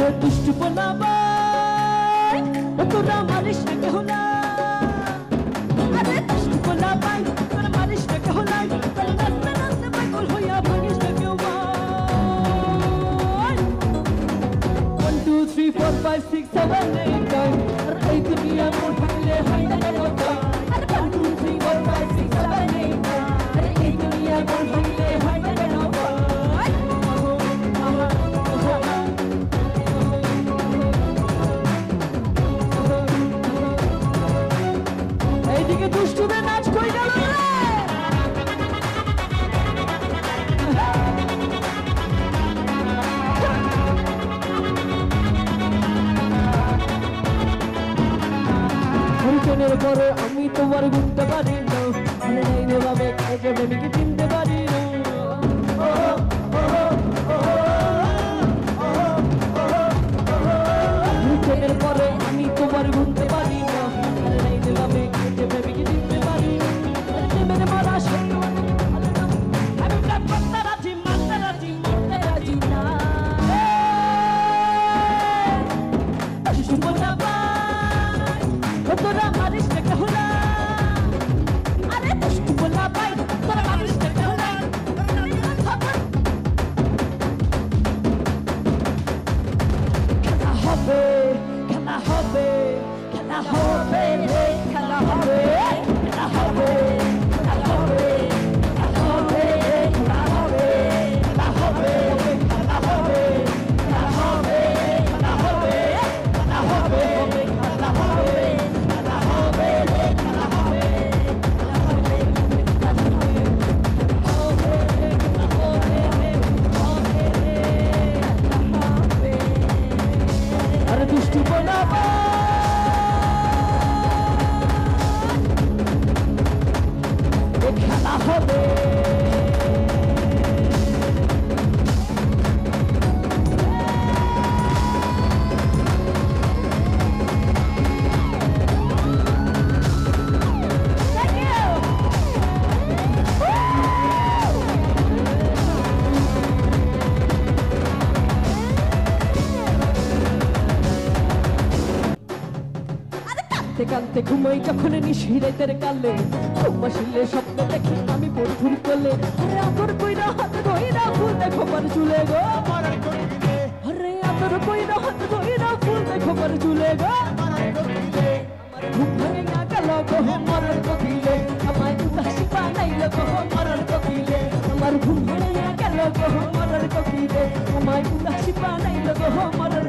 আরে দুষ্টু ও তোরা মারিস না কেহ না। আরে দুষ্টু পোলাবাই তোরা মারিস না কেহ না তোরা নাচতে নাচতে পাগল হইয়া ভাঙিস না কেউ one two three four five six seven eight এইদিকে দুষ্টুদের নাচ কই গেল পরে আমি তোমার গুনতে পারি না কাজে প্রেমিকে তোরা মারিস না কেহলা আরে দুষ্টু বলা পাই তোরা মারিস to Bonaparte. কাঁদতে কাঁদতে ঘুমাই যখন নিশি রাতের কালে ঘুমাসিলে স্বপ্ন দেখি আমি বন্ধুর কোলে। আরে আদর কইরা হাত ধইরা ফুল দেখো পার চুলে গো। আরে আদর কইরা হাত ধইরা ফুল দেখো পার চুলে গো। আমার ঘুম ভাঙে না গেল গো। মরার কপিলে আমার উদাসী বানাইল গো। মরার কপিলে আমার ঘুম ভাঙে না গেল গো। মরার কপিলে আমার উদাসী বানাইল গো। মরার